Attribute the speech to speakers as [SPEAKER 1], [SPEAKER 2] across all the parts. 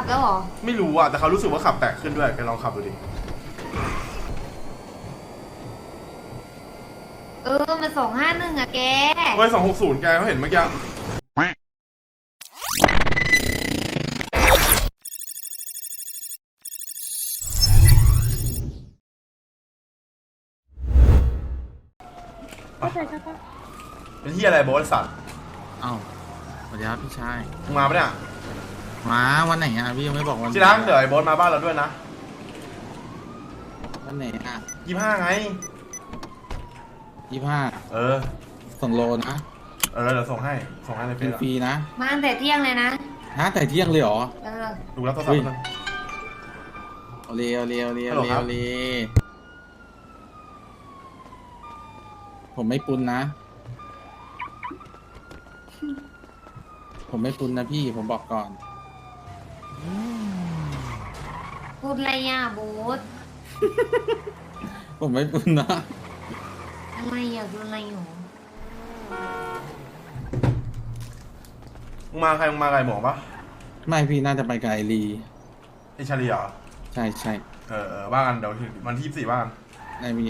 [SPEAKER 1] ขับแล้วเหรอ
[SPEAKER 2] ไม่รู้อะแต่เขารู้สึกว่าขับแตกขึ้นด้วยแกลองขับดูดิ
[SPEAKER 1] เออมันสองห้าหนึ่งอะแก
[SPEAKER 2] เฮ้ยสองหกศูนย์แกเขาเห็นเมื่อกี้เป็นที่อะไรโบสสัตว์
[SPEAKER 3] เอ้าสวัสดีครับพี่ชาย
[SPEAKER 2] มึงมาปะเนี่ย
[SPEAKER 3] มาวันไหนอะพี่ยังไม่บอกวัน
[SPEAKER 2] ที่รักเดี๋ยวไอ้โบสมาบ้านเราด้วยนะ
[SPEAKER 3] วันไหนอะ
[SPEAKER 2] ยี่ห้าไง
[SPEAKER 3] ยี่ห้า
[SPEAKER 2] เออ
[SPEAKER 3] ส่งโลนะ
[SPEAKER 2] เออเดี๋ยวส่งให้ส่งให้ในเฟ
[SPEAKER 3] เป็น
[SPEAKER 2] ซ
[SPEAKER 3] ฟรีนะ
[SPEAKER 1] มาตั้งแต่เที่ยงเลยนะ
[SPEAKER 3] ฮะแต่เที่ยงเลยเหรอ
[SPEAKER 1] เออ
[SPEAKER 2] ดูแล้วโทรศัพท์มัน
[SPEAKER 3] เอาเรียวเรียวเรียว
[SPEAKER 2] ฮัลโหล
[SPEAKER 3] เรี
[SPEAKER 2] ครั
[SPEAKER 3] ยว
[SPEAKER 2] บ
[SPEAKER 3] เรียวผมไม่ปุนนะ ผมไม่ปุนนะพี่ผมบอกก่อน
[SPEAKER 1] พูดอะไรอะโบ๊ท
[SPEAKER 3] ผมไม่ปุนนะ
[SPEAKER 1] อะไรอะพูดอะไรอยู่
[SPEAKER 2] มึงมาใครมึงมาใครหมอปะ
[SPEAKER 3] ไม่พี่น่าจะไปกับไอรี
[SPEAKER 2] ไอชาลีเหรอ
[SPEAKER 3] ใช่ใช่
[SPEAKER 2] เออเออว่ากันเดี๋ยววันที่สี่ว่ากัน
[SPEAKER 3] ไอพี่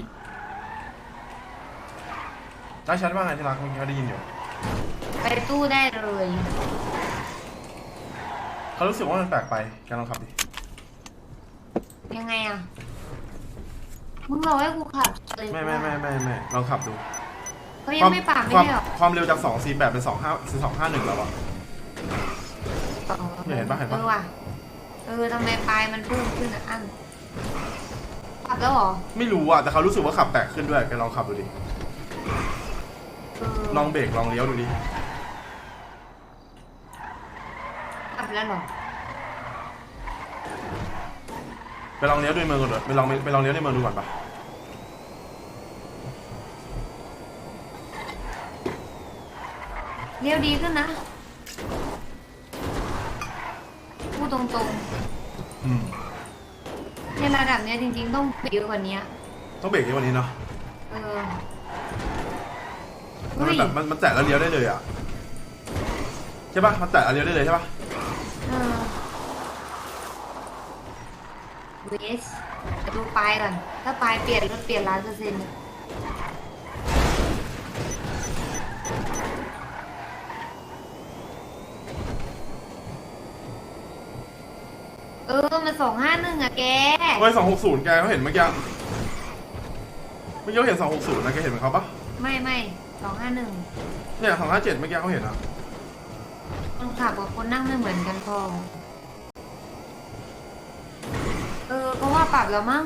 [SPEAKER 2] ได้ชัดว่าไงที่รักเมื่อกี้เขาได้ยินอยู่
[SPEAKER 1] ไปตู้ได้เลย
[SPEAKER 2] เขารู้สึกว่ามันแปลกไปแกลองขับดิ
[SPEAKER 1] ยังไงอะ มึงบอกให้กูขับเลย
[SPEAKER 2] ไม่ไม่ไม่ไม่ไม่ลองขับดู
[SPEAKER 1] เขายังไม่ปรับไม่
[SPEAKER 2] ความ
[SPEAKER 1] ใช่หรอ
[SPEAKER 2] ความเร็วจากสองสี่แปดเป็นสองห้าสองห้าหนึ่งแล้วอะเนี่ยเห็นปะเห็นปะ
[SPEAKER 1] เออว่ะเออทำไมปลายมันเพิ่มขึ้นอะอันขับแล้วเหรอ
[SPEAKER 2] ไม่รู้อะแต่เขารู้สึกว่าขับแตกขึ้นด้วยแกลองขับดูดิ
[SPEAKER 1] เออ
[SPEAKER 2] ลองเบรกลองเลี้ยวดูดิ
[SPEAKER 1] ขับแล้วเหรอ
[SPEAKER 2] ไปลองเลี้ยวด้วยเมืองก่อนเถอะไปลองไปลองเลี้ยวในเมืองดูก่อนปะ
[SPEAKER 1] เลี้ยวดีขึ้นนะ พูดตรง
[SPEAKER 2] อืม
[SPEAKER 1] ๆในระดับเนี้ยจริง ๆ ต้องเยอะกว่านี้
[SPEAKER 2] ต้องเบรกเยอะกว่านี้เนาะ
[SPEAKER 1] เออ
[SPEAKER 2] มัน
[SPEAKER 1] เฮ้ย
[SPEAKER 2] แบบมันมันแตะแล้วเลี้ยวได้เลยอะใช่ปะมันแตะแล้วเลี้ยวได้เลยใช่ปะ
[SPEAKER 1] เออ เวสดูปลายก่อน ถ้าปลายเปลี่ยนรถเปลี่ยนล้านเปอร์เซ็นต์อะเออ มันสองห้าหนึ่งอะแก
[SPEAKER 2] เฮ้ยสองหกศูนย์แกเขาเห็นเมื่อกี้เมื่อกี้เขาเห็นสองหกศูนย์นะแกเห็นเหมือนเขาปะ
[SPEAKER 1] ไม่ไม่สองห้าหนึ่ง
[SPEAKER 2] เนี่ยสองห้าเจ็ดเมื่อกี้เขาเห็นอะ
[SPEAKER 1] คนขับกับคนนั่งไม่เหมือนกันพอ เออเพราะว่าปรับแล้วมั้ง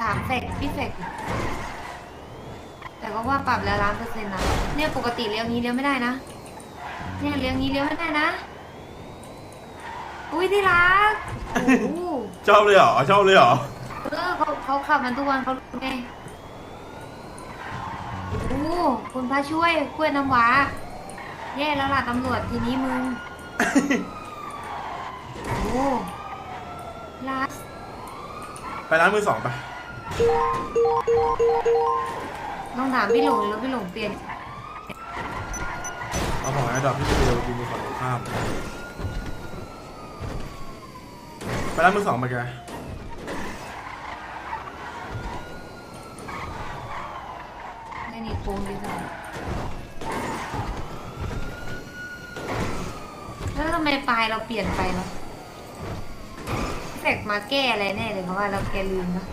[SPEAKER 1] ถามเฟกพี่เฟกแต่ก็ว่าปรับแล้วล้านเปอร์เซ็นต์นะเนี่ยปกติเลี้ยวนี้เลี้ยวไม่ได้นะเนี่ยเลี้ยวนี้เลี้ยวไม่ได้นะอุ้ยที่รักโอ้โห
[SPEAKER 2] ชอบเลยเหรอชอบเลยเหรอ
[SPEAKER 1] เออเขาเขาขับมันทุกวันเขารู้ไงโอ้โหคุณพระช่วยกล้วยน้ำว้าแย่แล้วล่ะตำรวจทีนี้มึง โอ้ โหลาส
[SPEAKER 2] ไปร้านมือสองไป
[SPEAKER 1] ลองถามพี่หลงแล้วพี่หลงเปลี่ยน
[SPEAKER 2] เอาของไอ้ดอกที่เร็วยิงมือฝั่งตรงข้ามไปร้านมือสองไปแก
[SPEAKER 1] ไม่นี่โกงดีจังแล้วทำไมปลายเราเปลี่ยนไปเนาะแฟกมาแก้อะไรแน่เลยเพราะว่าเราแกลืมเนะ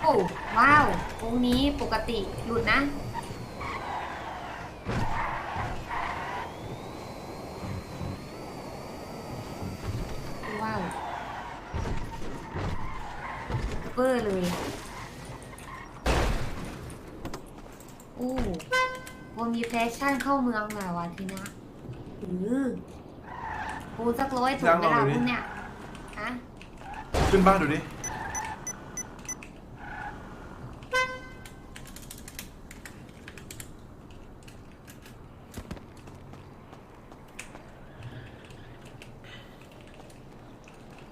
[SPEAKER 1] โอ้ว้าววงนี้ปกติหลุดนะว้าวเบอร์เลย อู้วันมีแฟชั่นเข้าเมืองหน่อยวะทีนะอือปูสักร้อยถุงเวลาคุณเนี่ยฮะ
[SPEAKER 2] ขึ้นบ้านดูดิ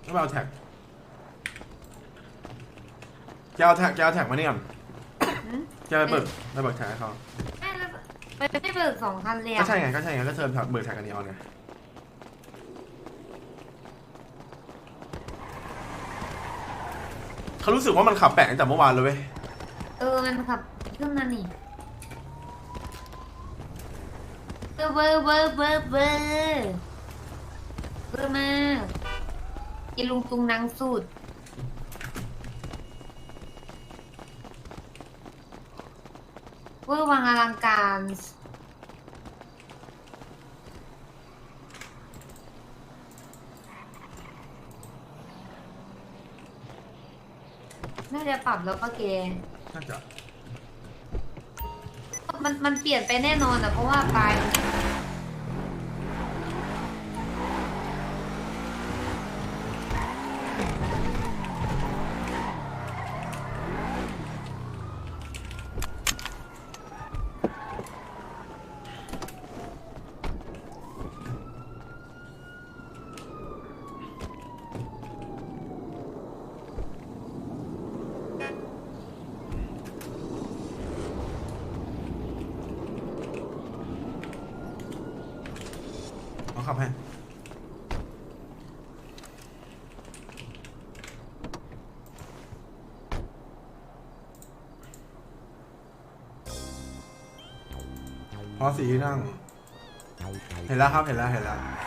[SPEAKER 2] แล้วมาเอาแท็กแกแกเอาแท็กแกเอาแท็กมานี่ก่อน
[SPEAKER 1] หื ม
[SPEAKER 2] แกไปเบิกไปเบิกแท็กให้เขา
[SPEAKER 1] ไม่แล้วไม่ไม่เบิกสองพันเลย
[SPEAKER 2] ก็
[SPEAKER 1] อะ
[SPEAKER 2] ใช่ไงก็ใช่ไงก็เธอเบิกแท็กกันนี้เอาไงเขารู้สึกว่ามันขับแปลกตั้งแต่เมื่อวานเลยเว้ย
[SPEAKER 1] เออมันขับขึ้นมานี่เบอร์เบอร์เบอร์เบอร์เบอร์เบอร์มากอีลุงตุงนางสุด เวอร์วังอลังการ น่าจะปรับแล้วปะเก
[SPEAKER 2] น่าจะ
[SPEAKER 1] มันมันเปลี่ยนไปแน่นอนอะเพราะว่าป
[SPEAKER 2] ขับให้พอสีที่นั่ง เห็นแล้วครับ เห็นแล้ว เห็นแล้ว